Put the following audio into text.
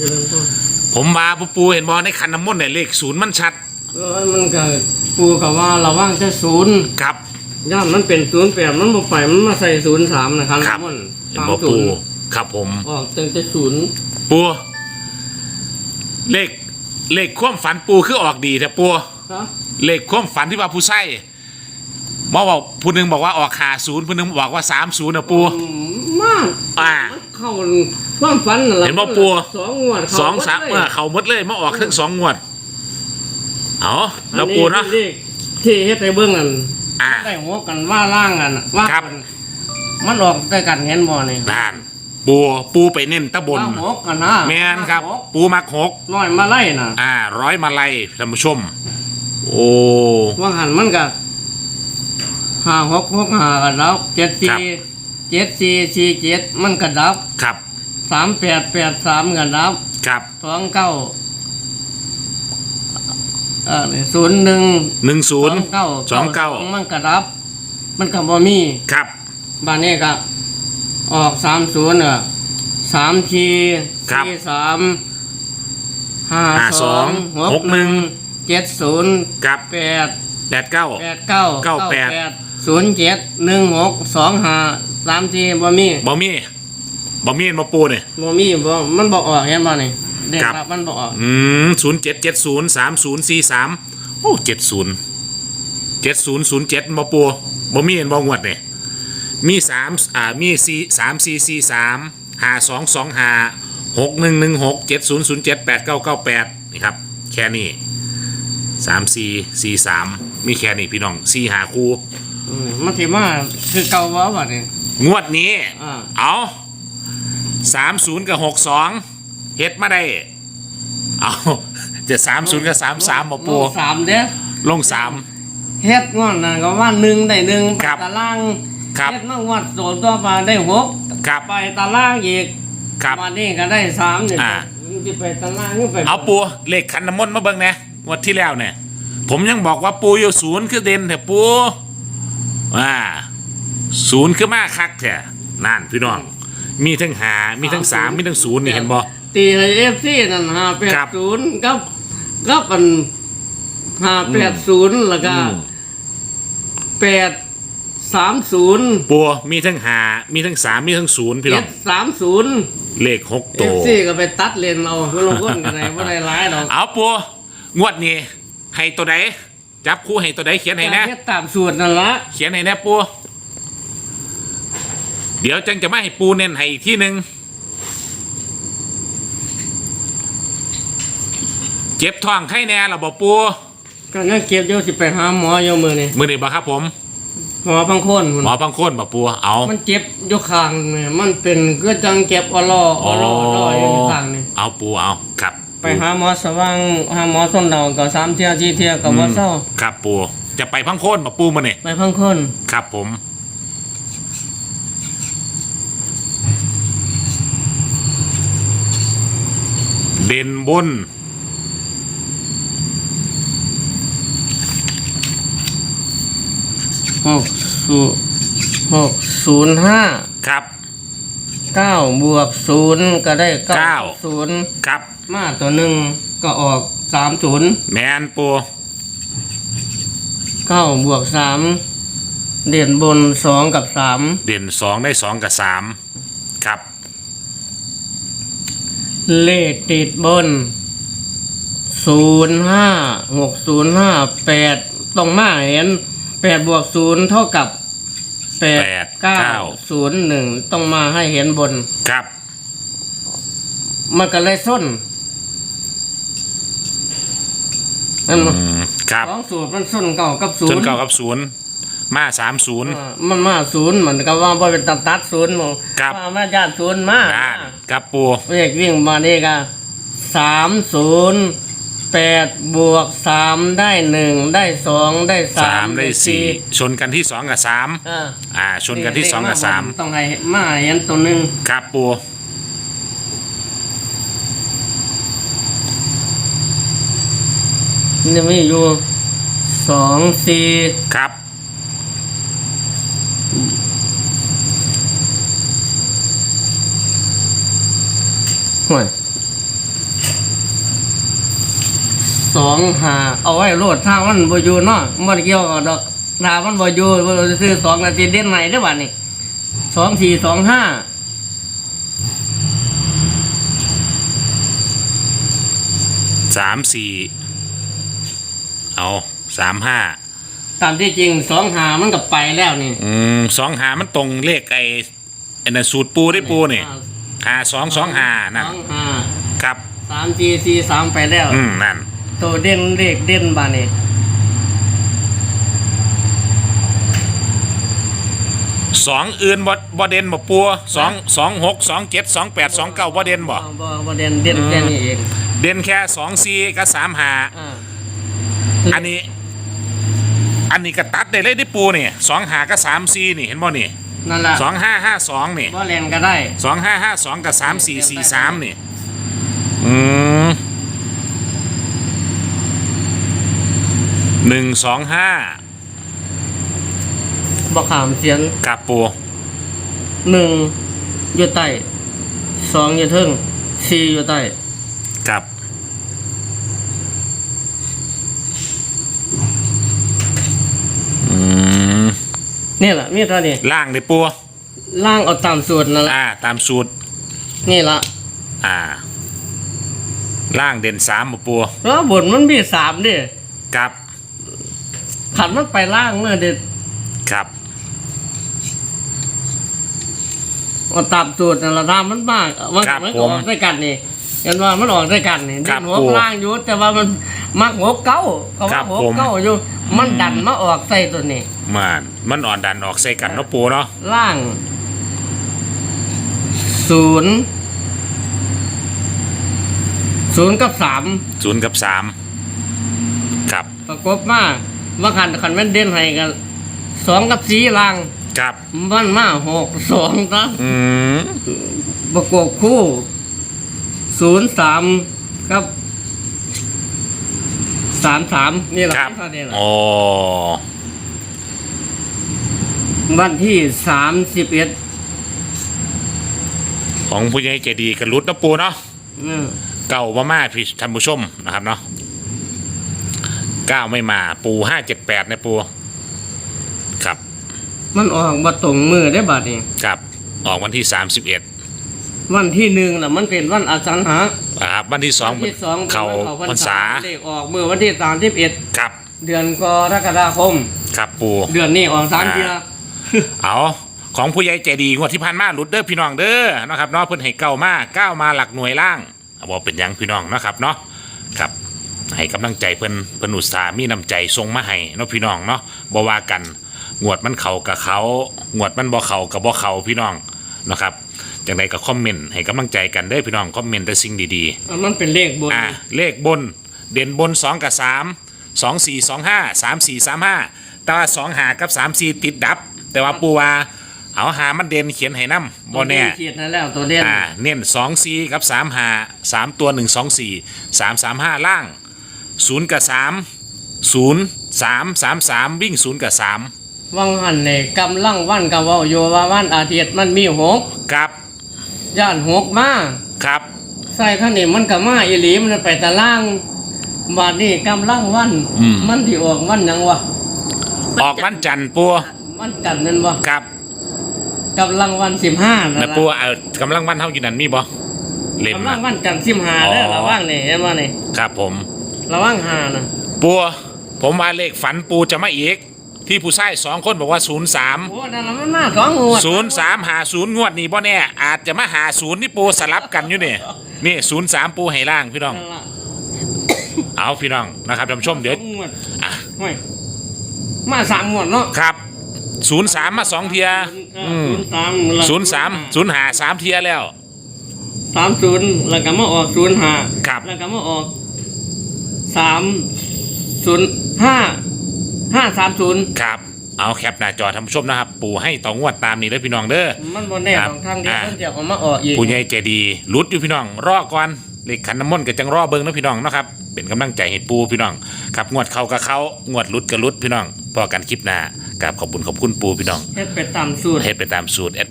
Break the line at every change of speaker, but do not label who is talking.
เจริญพร
ผมมาปูปูเห็นบอในคันน้ำมนต์เนี่ยเลขศูนย์มันชัด
เออมันก็ปูกับว่าระว่างแค่ศูนย์
ครับ
ย่ามมันเป็นศูนย์แปดมันบ่ไปมันมาใส่ศูนย์สามนะครับ
ครับ
มัน
เห็น
สาม
บอ
ศู
ปู
นย์
ครับผม
ออกตั้งแต่ศูนย์
ปูเลขเลขความฝันปูคือออกดีแต่ปู
ครับ
เลขความฝันที่ว่าผู้ใช้บอกว่าผู้หนึงบอกว่าออกหาศูนย์ผู้หนึงบอกว่าสามศูนย์นะปู
อืมมาก
อ่า
มันเข้า ความฝันนั่นล่ะ
เห็นบ่ปู
สองงวดเข้
สองสาม
หด
เอ
เลย
อเขาหมดเลยมาออกทั้งสองงวดเอาแล้วปูเนาะ
อัที่ที่เฮ็ดให้เบิ่งนั่น
อ่า
ได้หัวกันว่าล่างกันว่า
ครับ
กันมันออกได้กันเห็นบ่นี่
ด้านปูปูไปเน้นตะบน
ว่าหกกันนะ
แมนครับ
ว่าหก
ปูมักหก
น้อยมาไล่น่ะ
อ่า ร้อยมาลัยท่านผู้ชม โอ้
ว่าหันมันก็ห้าหกหกห้ากันดับเจ็ด
ครั
สี่
บ
เจ็ดสี่สี่เจ็ดมันก็ดับ
ครับ
สามแปดแปดสามก็ดับ
ครับ
สองเก้าเออศูนย์หนึ่ง
หนึ่งศูนย์
เก้า
สองเก้า
มันก็ดับ มันก็บ่มี
ครับ
บ้านนี้ก็ออกสามศูนย์เออสามที
ครับ
สี่สามห้า
ห้า
ส
ส
อ
องง
หกหนึ่งเจ็ดศูนย์
กับ
แปด
แปดเก้า
แปดเก้า
เก้าแปด
ศูนย์เจ็ดหนึ่งหกสองห้าสามทีบ่มี
บอมี่ บอมี่มาปูเนี่ย
บ่มีบ่มันบ่ออกเห็นบ่นี่เด็ก
ครับ
รับมันบ่ออก
อืมศูนย์เจ็ดเจ็ดศูนย์สามศูนย์สี่สามโอ้เจ็ดศูนย์เจ็ดศูนย์ศูนย์เจ็ดมาปูบอมี่เห็นบองวดเนี่ยมีสามอ่ามีสี่สามสี่สี่สามห้าสองสองห้าหกหนึ่งหนึ่งหกเจ็ดศูนย์ศูนย์เจ็ดแปดเก้าเก้าแปดนี่ครับ แค่นี้สามสี่สี่สามมีแค่นี้พี่น้องสี่หาคู่
อืมมันสิมาคือเก่าบ่บัดนี้
งวดนี้
อ่า
เอา สามศูนย์กับหกสองเฮ็ดมาได้ เอาจะสามศูนย์กับสามสามมาปู
ลงสามเด้อ
ลงสาม
เฮ็ดงอนนั่นก็ว่าหนึ่งได้หนึ่ง
ครับ
ไปตาราง
ครับ
เฮ็ดมางวดโซนตัวมาได้หก
ครับ
ไปตารางอีก
ครับ
มานี่ก็ได้สามนี่
อ่า
สิไปตารางนี่ไป
เอาปูเลขคันน้ำมนต์มาเบิ่งนะงวดที่แล้วเนี่ยผมยังบอกว่าปูอยู่ศูนย์คือเด่นแต่ปูอ่าศูนย์คือมาคักแท้นั่นพี่น้อง มีทั้งหามีทั้งสามมีทั้งศูนย์นี่เห็นบ่
ตีให้ FC นั่น580กับกับอัน580แล้วก็
อืม
แปดสามศูนย์
ปูมีทั้งหามีทั้งสามมีทั้งศูนย์พี่น้
เจ็
อง
ดสามศูนย์
เลขหก
เอ
ตัว
ฟซีก็ไปตัดเลนเอาไม่ลงก้นกันไหนไม่ได้ร้ายดอก
เอาปูงวดนี้ให้ตัวใดจับคู่ให้ตัวใดเขียนให้นะ
แค่ตามสูตรนั่นละ
เขียนให้นะปู เดี๋ยวจังจะไม่ให้ปูเน้นให้อีกที่หนึ่งเจ็บท้องไข้แน่ระบบปู
ก็นั่งเก็บเดี๋ยวสิไปหาหมออยู่มือนี่
มือนี่บ่ครับผม
หมอพังคนพุ่น
หมอบางคนบ่ปูเอา
มันเจ็บอยกคางนี่มันเป็นก็จังเก็บอลออลออลออยู่ที่คางนี่
เอาปูเอาครับ
ไปหาหมอสว่างหาหมอส้นดาวก็สามเที่ยสี่เที่ยก็บ่เศร้า
ครับปูจะไปพังโคนบ่ปูมาเนี่ย
ไปพังคน
ครับผม เด่นบน
หกศูนย์หกศูนย์ห้า
ครับ
เก้าบวกศูนย์ก็ได้เก้า
เก้า
ศูนย์
ครับ
มาตัวหนึ่งก็ออกสามศูนย์
แมนปู
เก้าบวกสามเด่นบนสองกับสาม
เด่นสองได้สองกับสามครับ
เลขติดบนศูนย์ห้าหกศูนย์ห้าแปดต้องมาเห็นแปดบวกศูนย์เท่ากับแปด
แปด
เก้า
เก้า
ศูนย์หนึ่งต้องมาให้เห็นบน
ครับ
มันก็เลยส้นนั่น
อืมครับ
สองสูตรมันส้นเก่ากับศูน
จน
ย์
เก้ากับศูนย์มาสามศูนย์
อ่ามันมาศูนย์เหมือนกับว่าบ่เป็นตัดตัดศูนย์หมอง
ครับ
ว่ามาญาติศูนย์มา
ด้านครับปู
เลขวิ่งมานี่ก็สามศูนย์แปดบวกสามได้หนึ่งได้สองได้สา
สามมได้สี่ชนกันที่สองกับสาม
อ่า
อ่า ชนกันที่สองกับสาม
ต้องให้มาเห็นตัวหนึ่ง
ครับปู
นี่มีอยู่สองสี่
ครับ
ห่วยสองหาเอาไว้โลดถ้ามันบ่อยู่เนาะมันเกี่ยวกับดอกถ้ามันบ่อยู่บ่ซื้อสองนาทีเด่นไหนได้อบัดนี้สองสี่สองห้า
สามสี่เอาสามห้า
ตามที่จริงสองหามันก็ไปแล้วนี่
อืมสองหามันตรงเลขไอ้ไอ้นั่นสูตรปูได้ปูนี่ หาสองสองหานั่น
สองหา
ครับ
สามสี่สี่สามไปแล้ว
อืมนั่น
ตัวเด่นเลขเด่นบาดนี้
สองอื่นบ่บ่เด่นบ่ปัวสองสองหกสองเจ็ดสองแปดสองเก้าบ่เด่นบ่
บ่บ่เด่นเด่นแค่นี้เอง
เด่นแค่สองสี่กับสามหา
อ่า
อันนี้ อันนี้ก็ตัดได้เลยที่ปูนี่สองหากับสามสี่นี่เห็นบ่นี่
นั่นล่ะ
สองห้าห้าสองนี่
บ่เล่นก็ได้
สองห้าห้าสองกับสามสี่สี่สามนี่อืมหนึ่งสองห้า
บ่ขามเสียง
กับปู
หนึ่งอยู่ใต้สองอยู่เทึงสี่อยู่ใต้
กับอืม
นี่แหละมีเท่านี้
ล่างเลยปู
ล่างเอาตามสูตรนั่นแหละ
อ่า ตามสูตร
นี่ละ
อ่า ล่างเด่นสามบ่ปู
แล้วบนมันมีสามดิ
กับ
ขันมันไปล่างเมื่อเด็ด
ครับ
เอาตามสูตรนั่นละตามมันมากมัน
ครับ
มัน
ผม
ออกด้วยกันนี่ เห็นว่ามันออกด้วยกันนี่
ครั
เด่
บ
นหัว
ผม
ล่างอยู่แต่ว่ามันมักหัวเก้าเขา
ครั
ว่า
บ
หัว
ผม
เก้าอยู่ มันดันมาออกใส่ตัวนี้
มันมันอ่อนดันออกใส่กันเนาะปูเนาะ
ล่างศูนย์ศูนย์กับสาม
ศูนย์กับสามครับ
ประกบมาว่าขันขันแม่นเด่นให้กันสองกับสีล่าง
ครับ
มันมาหกสองซะ
อืม
ประกบคู่ ศูนย์สามกับสามสามนี่แหละ
ครับ
เท่านี้แหละ
โอ้
วันที่สามสิบเอ็ด
ของผู้ใหญ่ใจดีกันรุดเนาะปูเนาะเก้ามามาพี่ท่านผู้ชมนะครับเนาะเก้าไม่มาปูห้าเจ็ดแปดนะปูครับ
มันออกมาตรงมือได้บัดนี้
ครับ ออกวันที่สามสิบเอ็ด
วันที่หนึ่งน่ะมันเป็นวันอาสังหา
ครับวันที่สอง
วันที่สอง
เขา
ป็นวัน
พรรษา
เลขออกมือวันที่สามสิบเอ็ด
ครับ
เดือนกรกฎาคม
ครับปู
เดือนนี้ออกสามเดือน
เอาของผู้ใหญ่ใจดีงวดที่ผ่านมาหลุดเด้อพี่น้องเด้อนะครับเนาะเพิ่นให้เก้ามาเก้ามาหลักหน่วยล่างเอาบอกเป็นหยังพี่น้องนะครับเนาะครับให้กำลังใจเพิ่นเพิ่นอุตส่าห์มีน้ำใจส่งมาให้เนาะพี่น้องเนาะบ่ว่ากันงวดมันเขากับเขางวดมันบ่เขากับบ่เขาพี่น้องนะครับ จังใดก็คอมเมนต์ให้กำลังใจกันเด้อพี่น้องคอมเมนต์แต่สิ่งดีๆ
มันเป็นเลขบน
อ่าเลขบนเด่นบน 2 กับ 3 2 4 2 5 3 4 3 5 แต่ว่า2หากับ 3 4 ติดดับ แต่ว่าปูว่าเอาหามันเด่นเขียนให้น้ำบนแน่
ขีดนั่นแล้วตัวเด่น
อ่าเน้น2 4กับ3หา3ตัว1 2 4 3 3 5ล่าง0กับ3 0 3 3 3วิ่ง0กับ
วังหันเนี่ยกำลังวันกับว่าอยู่ว่าวันอาทิตย์มันมีหก
3ครับ
ย่านหกมา
ครับ
ใส่ท่านนี่มันกับมาอีหลีมันไปตะล่างบาดนี้กำลังวัน
อืม
มันที่ออกวันหยังวะ
ออกวันจันทร์ปู
วันจันทร์นั่นวะ
ครับ
กำลังวันสิบห้านั่
แล้
น
ว
ล่ะ
ปูเอากำลังวันเท่าอยู่นั่นมีบ่เล่ม
กำลั
นะ
งวันจันทร์สิบห้าเด้อ
อ๋อ
ระวังนี่เห็นว่านี่
ครับผม
ระวังหานะ
ปูผมว่าเลขฝันปูจะมาอีก ที่ผู้ชายสองคนบอกว่า0 3
โอ้นั่นน่ะมันมาสองงวด
0 3หา0งวดนี้บ่แน่อาจจะมาหาศูนย์นี่ปูสลับกันอยู่นี่นี่0 3ปูให้ล่างพี่น้อง
นั่นล่ะ
เอาพี่น้องนะครับท่านผู้ชมเดี๋ยว
สองงวด
อะ
ห่วยมาสามงวดเนาะ
ครับ0 3มาสองเทีย
เออศูนย์สาม
0 3 0หาสามเทียแล้ว
สามศูนย์แล้วก็มาออกศูนย์ห้า
ครับ
แล้วก็มาออกสามศูนย์ห้า ห้าสามศูนย์
ครับ เอาแคปหน้าจอท่านผู้ชมนะครับ ปูให้ต่องวดตามนี้เลยพี่น้องเด้อ
มันบนแน่
ครับ
ของทางเดียว
อ่า
มันเดียวเอามาออกอีก
ผู้ใหญ่ใจดีรุดอยู่พี่น้อง รอก่อนเลขขันน้ำมนต์กับจังรอเบิ้งนะพี่น้องเนาะครับ เป็นกำลังใจให้ปูพี่น้องครับงวดเข้ากับเขางวดรุดกับรุดพี่น้องพอกันคลิปหน้ากับขอบคุณขอบคุณปูพี่น้อง
เฮ็ดไปตามสูตร
เฮ็ดไปตามสูตรแอด